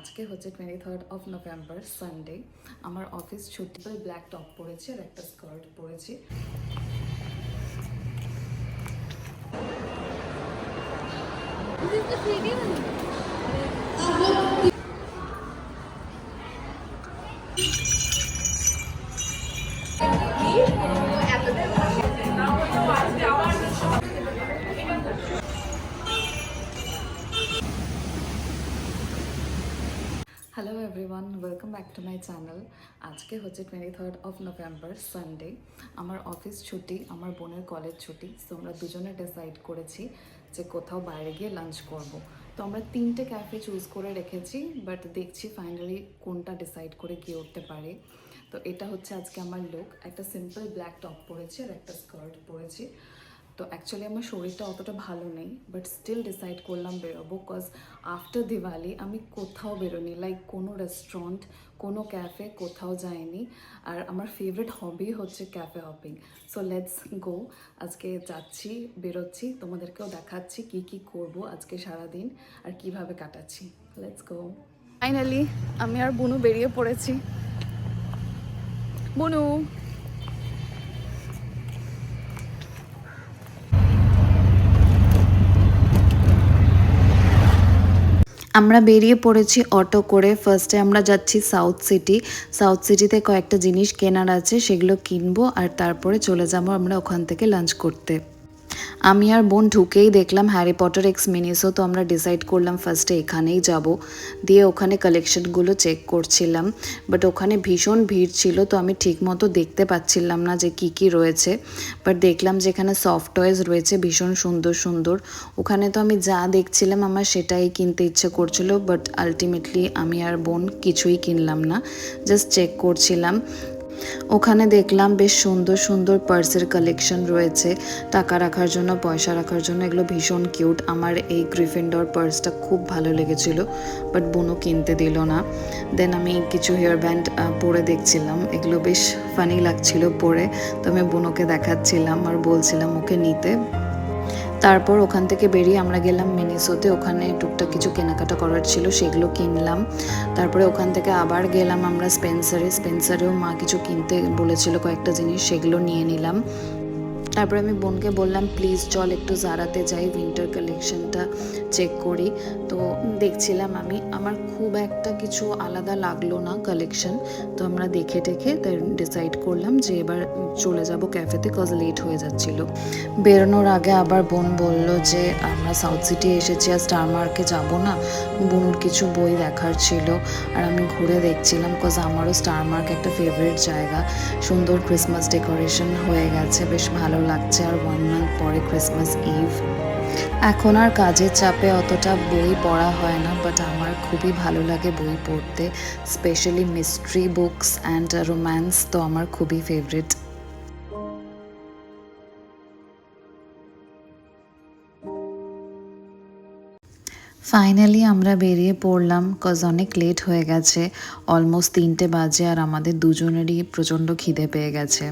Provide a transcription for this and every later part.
আজকে হচ্ছে twenty third of November Sunday আমার অফিস ছুটি ব্ল্যাক টপ পরেছি আর একটা স্কার্ট পরেছি। Hello everyone welcome back to my channel আজকে হচ্ছে twenty third of November Sunday আমার অফিস ছুটি, আমার বোনের কলেজ ছুটি তো আমরা দুজনে ডিসাইড করেছি যে কোথাও বাইরে গিয়ে লাঞ্চ করব। তো আমরা তিনটে ক্যাফে চুজ করে রেখেছি বাট দেখছি ফাইনালি কোনটা ডিসাইড করে গিয়ে উঠতে পারে। তো এটা হচ্ছে আজকে আমার লুক একটা সিম্পল ব্ল্যাক টপ পরেছি আর একটা স্কার্ট পরেছি। তো অ্যাকচুয়ালি আমার শরীরটা অতটা ভালো নেই বাট স্টিল ডিসাইড করলাম বেরোবো কজ আফটার দিওয়ালি আমি কোথাও বেরোনি লাইক কোনো রেস্টুরেন্ট কোনো ক্যাফে কোথাও যাইনি, আর আমার ফেভারিট হবি হচ্ছে cafe hopping so let's go আজকে যাচ্ছি, বেরোচ্ছি, তোমাদেরকেও দেখাচ্ছি কি কি করব আজকে সারাদিন, আর কীভাবে কাটাচ্ছি। লেটস গো ফাইনালি আমি আর বুনু বেরিয়ে পড়েছি। বুনু! আমরা বেরিয়ে পড়েছি অটো করে। ফার্স্টে আমরা যাচ্ছি সাউথ সিটি সাউথ সিটিতে কয়েকটা জিনিস কেনার আছে, সেগুলো কিনবো আর তারপরে চলে যাব আমরা ওখান থেকে লাঞ্চ করতে। আমি আর বোন ঢুকেই দেখলাম হ্যারি পটার এক্স মিনিসো তো আমরা ডিসাইড করলাম ফার্স্টে এখানেই যাব। দিয়ে ওখানে কালেকশনগুলো চেক করছিলাম। বাট ওখানে ভীষণ ভিড় ছিল, তো আমি ঠিকমতো দেখতে পাচ্ছিলাম না যে কি কি রয়েছে। বাট দেখলাম যে এখানে সফট টয়েস রয়েছে, ভীষণ সুন্দর সুন্দর। ওখানে তো আমি যা দেখছিলাম আমার সেটাই কিনতে ইচ্ছে করছিল বাট আলটিমেটলি আমি আর বোন কিছুই কিনলাম না। জাস্ট চেক করছিলাম। ওখানে দেখলাম বেশ সুন্দর সুন্দর পার্সের কালেকশন রয়েছে। টাকা রাখার জন্য, পয়সা রাখার জন্য, এগুলো ভীষণ কিউট আমার এই গ্রিফেন্ডর পার্সটা খুব ভালো লেগেছিল বাট বোনও কিনতে দিল না। দেন আমি কিছু হেয়ার ব্যান্ড পরে দেখছিলাম। এগুলো বেশ ফানি লাগছিল পরে। তো আমি বোনকে দেখাচ্ছিলাম আর বলছিলাম, ওকে নিতে। তারপর ওখান থেকে বেরিয়ে আমরা গেলাম মিনিসোতে। ওখানে টুকটাক কিছু কেনাকাটা করার ছিল, সেগুলো কিনলাম। তারপরে ওখান থেকে আবার গেলাম আমরা স্পেন্সারে। স্পেন্সারেও মা কিছু কিনতে বলেছিল কয়েকটা জিনিস, সেগুলো নিয়ে নিলাম। তারপরে আমি বোনকে বললাম, প্লিজ চল একটু জারাতে যাই উইন্টার কালেকশনটা চেক করি। তো দেখছিলাম আমি, আমার খুব একটা কিছু আলাদা লাগল না কালেকশন তো আমরা দেখে টেখে তাই ডিসাইড করলাম যে এবার চলে যাব ক্যাফেতে কজ লেট হয়ে যাচ্ছিল। বেরোনোর আগে আবার বোন বলল যে, আমরা সাউথ সিটি এসেছি, আর স্টার মার্কে যাব না। বোনুর কিছু বই দেখার ছিল, আর আমি ঘুরে দেখছিলাম কজ আমারও স্টার মার্ক একটা ফেভারিট জায়গা সুন্দর ক্রিসমাস ডেকোরেশন হয়ে গেছে, বেশ ভালো লাগছে আর ওয়ান মান্থ পরে ক্রিসমাস ইভ এখন আর কাজের চাপে অতটা বই পড়া হয় না বাট আমার খুবই ভালো লাগে বই পড়তে specially mystery books and romance তো আমার খুবই ফেভারিট ফাইনালি আমরা বেরিয়ে পড়লাম কজ অনেক লেট হয়ে গেছে অলমোস্ট তিনটে বাজে আর আমাদের দুজনেরই প্রচণ্ড খিদে পেয়ে গেছে।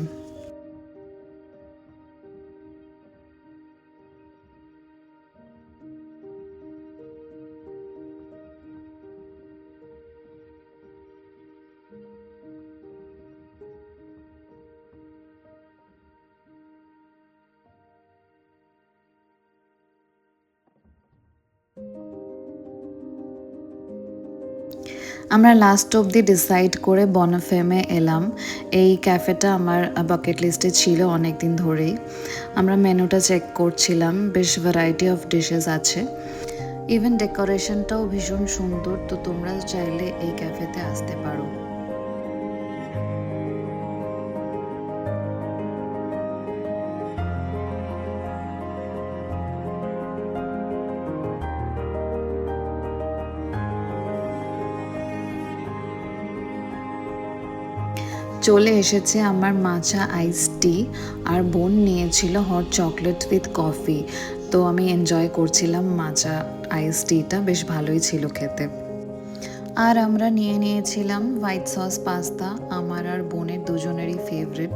আমরা লাস্ট অবধি ডিসাইড করে বনফেমে এলাম। এই ক্যাফেটা আমার বাকেট লিস্টে ছিল অনেক দিন ধরেই। আমরা মেনুটা চেক করছিলাম, বেশ ভ্যারাইটি অফ ডিশেস আছে। ইভেন ডেকোরেশনটাও ভীষণ সুন্দর, তো তোমরা চাইলে এই ক্যাফেতে আসতে পারো। চলে এসেছে আমার মাচা আইস টি আর বোন নিয়েছিল হট চকলেট উইথ কফি তো আমি এনজয় করছিলাম মাচা আইস টিটা বেশ ভালোই ছিল খেতে। আর আমরা নিয়ে নিয়েছিলাম হোয়াইট সস পাস্তা আমার আর বোনের দুজনেরই ফেভারিট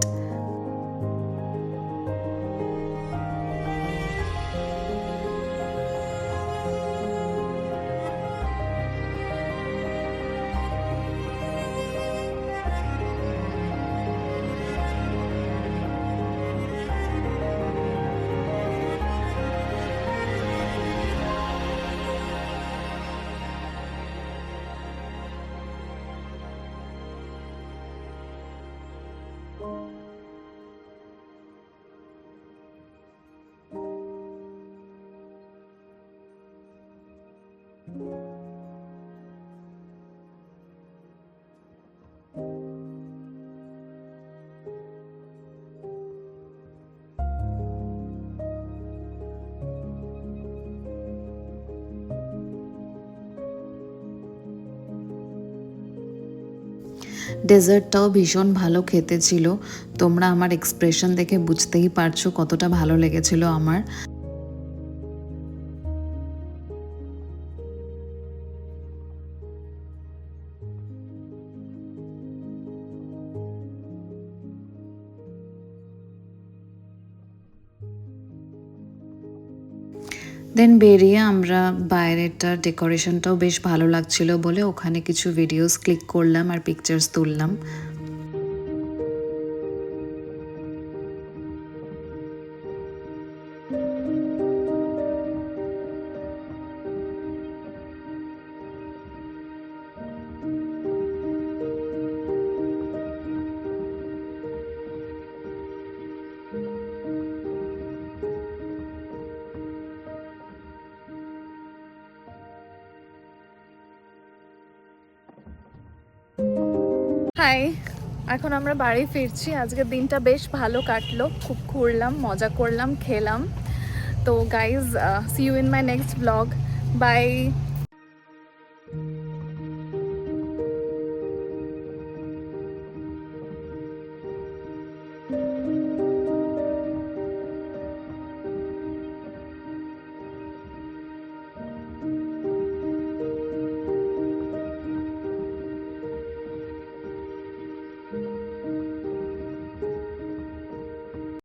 ডেজার্টটাও ভীষণ ভালো খেতে ছিল। তোমরা আমার এক্সপ্রেশন দেখে বুঝতেই পারছ কতটা ভালো লেগেছিল আমার। দেন বেরিয়ে আমরা বাইরেটার ডেকোরেশনটাও বেশ ভালো লাগছিল বলে ওখানে কিছু ভিডিওস ক্লিক করলাম আর পিকচার্স তুললাম। হাই। এখন আমরা বাড়ি ফিরছি। আজকের দিনটা বেশ ভালো কাটলো। খুব ঘুরলাম, মজা করলাম, খেলাম। তো guys see you in my next blog bye